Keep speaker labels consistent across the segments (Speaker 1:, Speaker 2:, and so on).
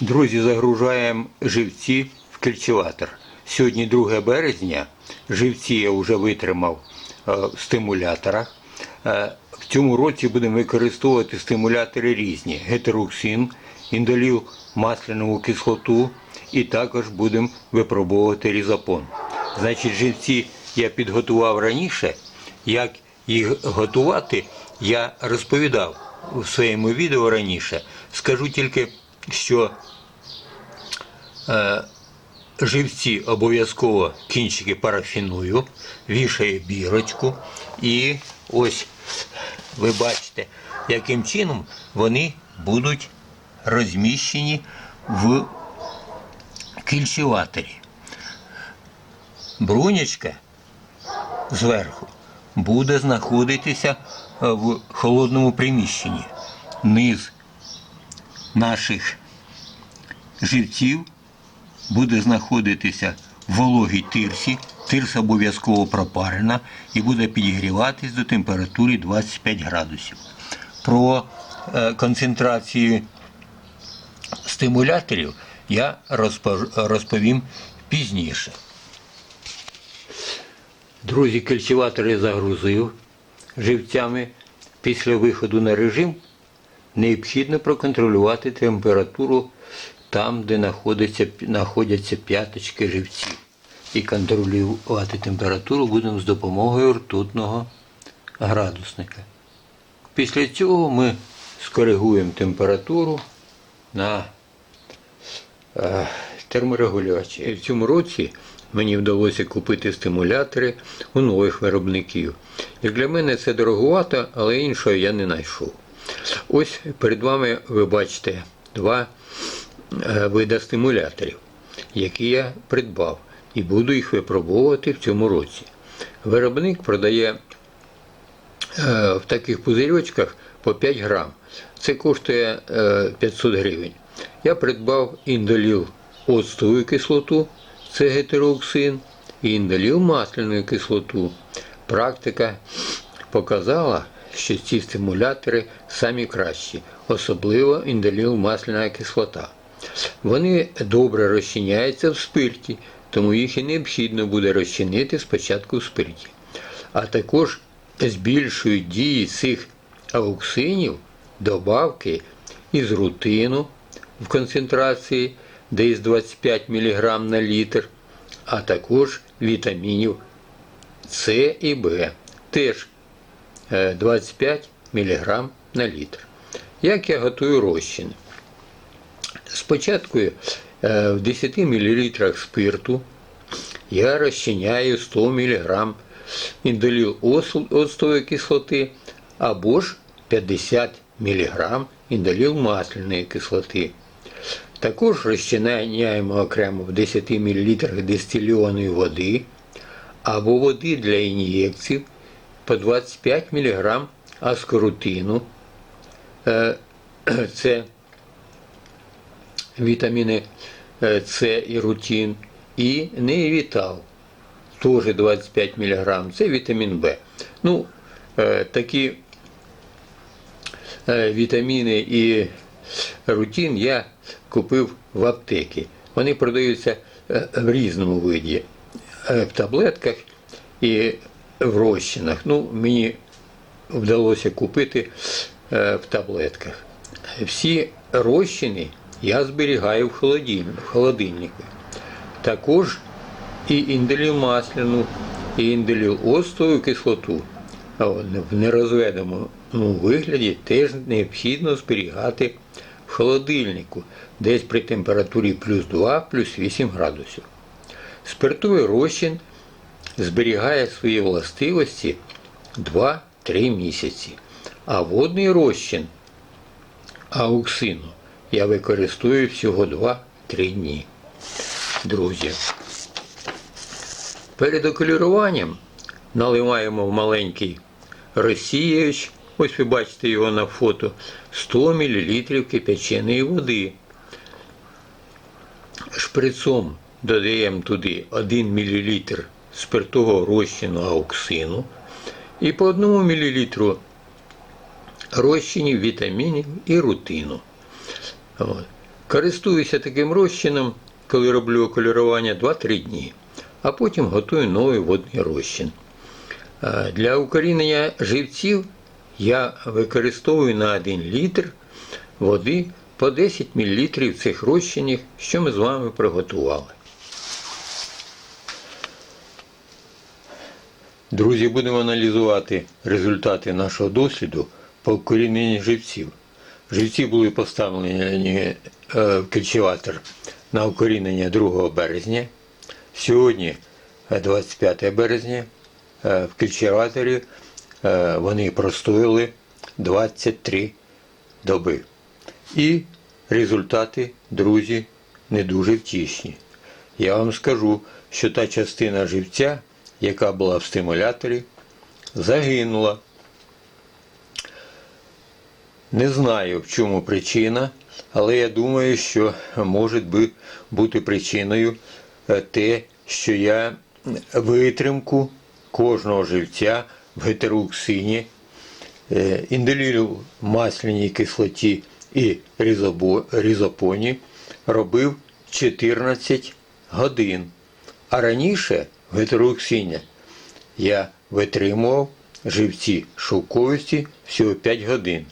Speaker 1: Друзі, загружаємо живці в кільчеватор. Сьогодні 2 березня. Живці я вже витримав е, в стимуляторах. Е, в цьому році будемо використовувати стимулятори різні: гетероксин, індоліл, масляну кислоту і також будемо випробовувати різапон. Значить, живці я підготував раніше. Як їх готувати, я розповідав у своєму відео раніше. Скажу тільки, що е, живці обов'язково кінчики парафіную, вішаю бірочку і ось ви бачите, яким чином вони будуть розміщені в кільчеваторі. Брунячка зверху буде знаходитися е, в холодному приміщенні. Низ наших живців буде знаходитися в вологій тирсі. Тирса обов'язково пропарена і буде підігріватись до температури 25 градусів. Про е, концентрацію стимуляторів я розповім пізніше. Друзі, кільчеватори загрузив живцями. Після виходу на режим необхідно проконтролювати температуру там, де знаходяться, п'яточки живців. І контролювати температуру будемо з допомогою ртутного градусника. Після цього ми скоригуємо температуру на е, терморегулювач. І В цьому році мені вдалося купити стимулятори у нових виробників. Як для мене це дороговато, але іншого я не знайшов. Ось перед вами ви бачите два е, види стимуляторів, які я придбав і буду їх випробовувати в цьому році. Виробник продає е, в таких пузирьочках по 5 грам. Це коштує е, 500 гривень. Я придбав індоліл оцтову кислоту, це гетероксин, і індоліл масляну кислоту. Практика показала, що ці стимулятори самі кращі, особливо індоліл масляна кислота. Вони добре розчиняються в спирті, тому їх і необхідно буде розчинити спочатку в спирті. А також збільшують дії цих ауксинів добавки із рутину в концентрації десь 25 мг на літр, а також вітамінів С і Б, теж 25 мг на літр. Як я готую розчин? Спочатку е, в 10 мл спирту я розчиняю 100 мг індоліл оцтової кислоти або ж 50 мг індоліл масляної кислоти. Також розчиняємо окремо в 10 мл дистильованої води або води для ін'єкцій по 25 мг аскорутину. Це вітаміни е, С і рутин, і неевітал, теж 25 мг, це вітамін В. Ну, е, такі е, вітаміни і рутин я купив в аптеки. Вони продаються в різному виді, в таблетках і в розчинах. Ну, мені вдалося купити е, в таблетках. Всі розчини я зберігаю в холодильнику. Також і індоліл масляну, і індоліл оцтову кислоту в нерозведеному вигляді теж необхідно зберігати в холодильнику, десь при температурі плюс 2, плюс 8 градусів. Спиртовий розчин зберігає свої властивості 2-3 місяці, а водний розчин ауксину я використовую всього 2-3 дні. Друзі, перед окуліруванням наливаємо в маленький розсіяч, ось ви бачите його на фото, 100 мл кипяченої води. Шприцом додаємо туди 1 мл спиртового розчину ауксину і по 1 мл розчинів вітамінів і рутину. Користуюся таким розчином, коли роблю окольорування 2-3 дні, а потім готую новий водний розчин. Для укорінення живців я використовую на 1 літр води по 10 мл цих розчинів, що ми з вами приготували. Друзі, будемо аналізувати результати нашого досліду по укоріненню живців. Живці були поставлені е, в кільчеватор на укорінення 2 березня. Сьогодні, е, 25 березня, е, в кільчеваторі е, вони простояли 23 доби. І результати, друзі, не дуже втішні. Я вам скажу, що та частина живця, яка була в стимуляторі, загинула. Не знаю, в чому причина, але я думаю, що може бути причиною е, те, що я витримку кожного живця в гетероксині, е, інделіру масляній кислоті і різопоні робив 14 годин. А раніше в гетероксині я витримував живці шовковості всього 5 годин.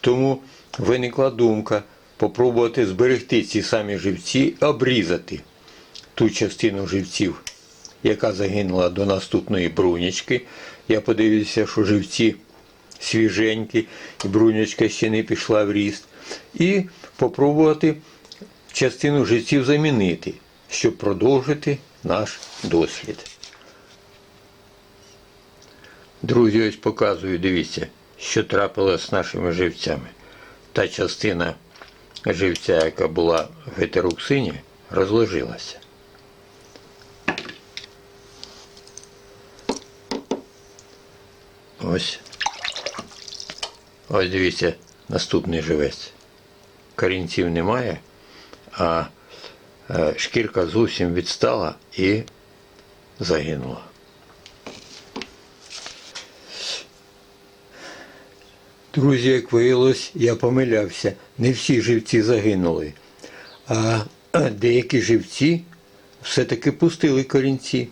Speaker 1: Тому виникла думка попробувати зберегти ці самі живці, обрізати ту частину живців, яка загинула до наступної брунячки. Я подивився, що живці свіженькі, і брунячка ще не пішла в ріст. І попробувати частину живців замінити, щоб продовжити наш дослід. Друзі, ось показую, дивіться, що трапилось з нашими живцями. Та частина живця, яка була в гетероксині, розложилася. Ось. Ось дивіться, наступний живець. Корінців немає, а шкірка зовсім відстала і загинула. Друзі, як виявилось, я помилявся. Не всі живці загинули, а деякі живці все-таки пустили корінці.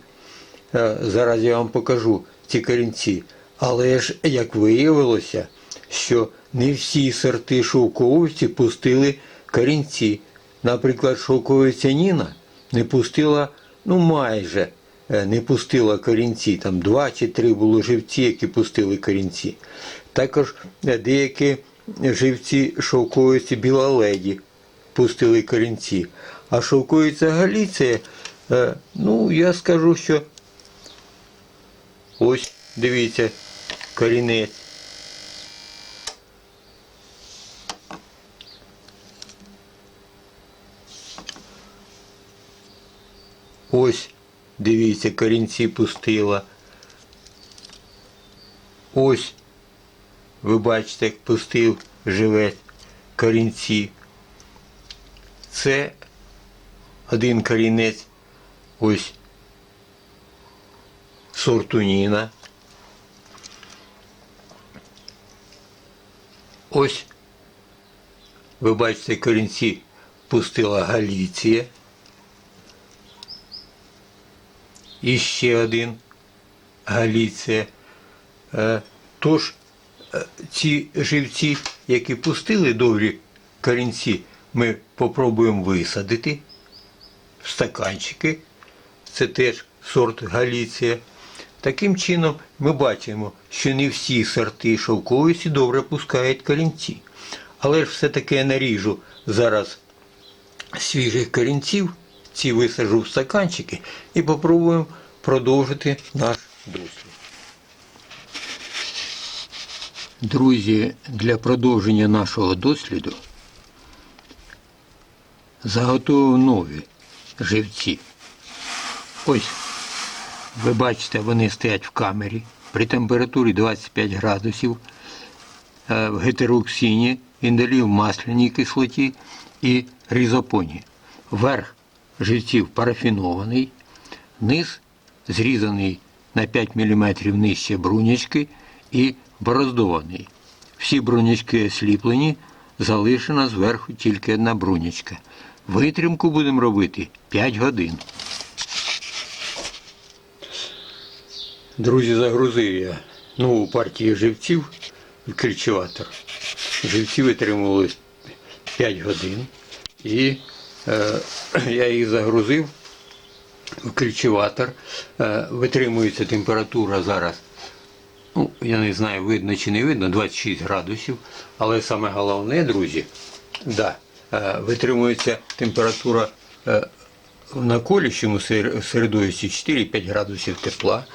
Speaker 1: Е, Зараз я вам покажу ці корінці. Але ж, як виявилося, що не всі сорти шовковиці пустили корінці. Наприклад, шовковиця Ніна не пустила, ну майже е, не пустила корінці. Там два чи три було живці, які пустили корінці. Також е, деякі живці шовковиці біла леді пустили корінці. А шовковиця Галіція, е, ну я скажу, що ось дивіться, корінець. Ось, дивіться, корінці пустила. Ось, ви бачите, як пустив живець корінці. Це один корінець, ось сорту Ніна. Ось, ви бачите, корінці пустила Галіція. І ще один Галіція. Е, Тож е, ці живці, які пустили добрі корінці, ми попробуємо висадити в стаканчики. Це теж сорт Галіція. Таким чином ми бачимо, що не всі сорти шовковиці добре пускають корінці. Але ж все-таки я наріжу зараз свіжих корінців, ці висажу в стаканчики і попробуємо продовжити наш дослід. Друзі, для продовження нашого досліду заготовив нові живці. Ось, ви бачите, вони стоять в камері при температурі 25 градусів, е, в гетероксині, індолів масляній кислоті і різопоні. Верх живців парафінований, низ зрізаний на 5 мм нижче брунячки і бороздований. Всі брунячки осліплені залишена зверху тільки одна брунячка. Витримку будемо робити 5 годин. Друзі, загрузив я нову партію живців в кільчеватор. Живці витримували 5 годин. І я їх загрузив в кільчеватор. Е, витримується температура зараз. Ну, я не знаю, видно чи не видно, 26 градусів. Але саме головне, друзі, да, е, витримується температура е, в наколющому сер- середовищі 4-5 градусів тепла.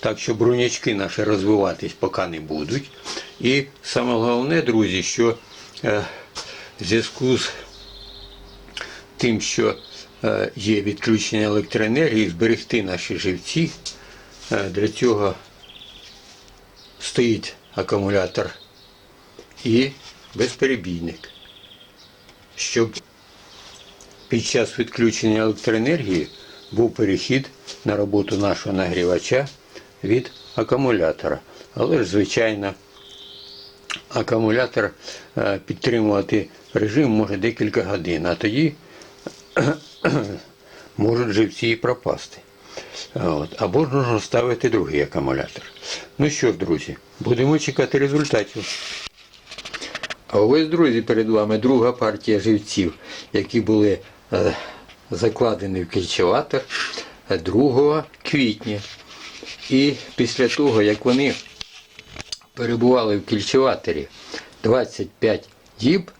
Speaker 1: Так що брунячки наші розвиватись поки не будуть. І саме головне, друзі, що е, в зв'язку з тим, що е, є відключення електроенергії, зберегти наші живці. Е, Для цього стоїть акумулятор і безперебійник, щоб під час відключення електроенергії був перехід на роботу нашого нагрівача від акумулятора. Але ж, звичайно, акумулятор е, підтримувати режим може декілька годин, а тоді можуть живці і пропасти. От. Або ж можна ставити другий акумулятор. Ну що ж, друзі, будемо чекати результатів. А ось, друзі, перед вами друга партія живців, які були е, закладені в кільчеватор 2 квітня. І після того, як вони перебували в кільчеваторі 25 діб,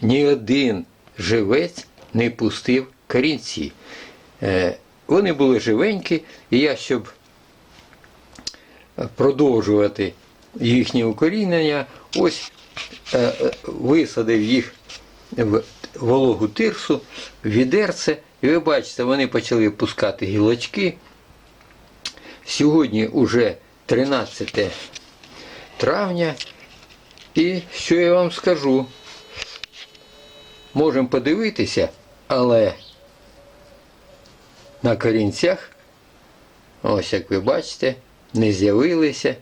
Speaker 1: ні один живець не пустив корінці. Е, Вони були живенькі, і я, щоб продовжувати їхнє укорінення, ось е, висадив їх в вологу тирсу, в відерце, і ви бачите, вони почали пускати гілочки. Сьогодні уже 13 травня. І що я вам скажу? Можемо подивитися, але на корінцях, ось як ви бачите, не з'явилися,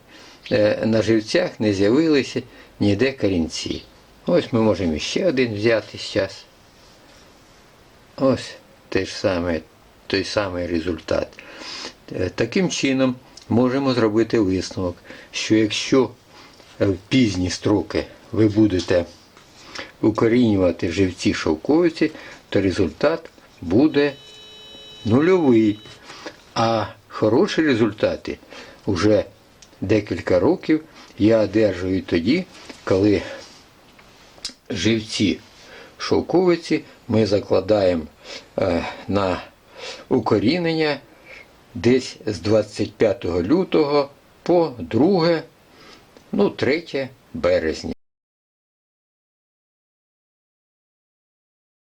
Speaker 1: е, на живцях не з'явилися ніде корінці. Ось ми можемо ще один взяти зараз. Ось те ж саме, той самий результат. Е, Таким чином можемо зробити висновок, що якщо е, в пізні строки ви будете укорінювати живці шовковиці, то результат буде нульовий. А хороші результати вже декілька років я одержую тоді, коли живці шовковиці ми закладаємо е, на укорінення десь з 25 лютого по 2, ну 3 березня.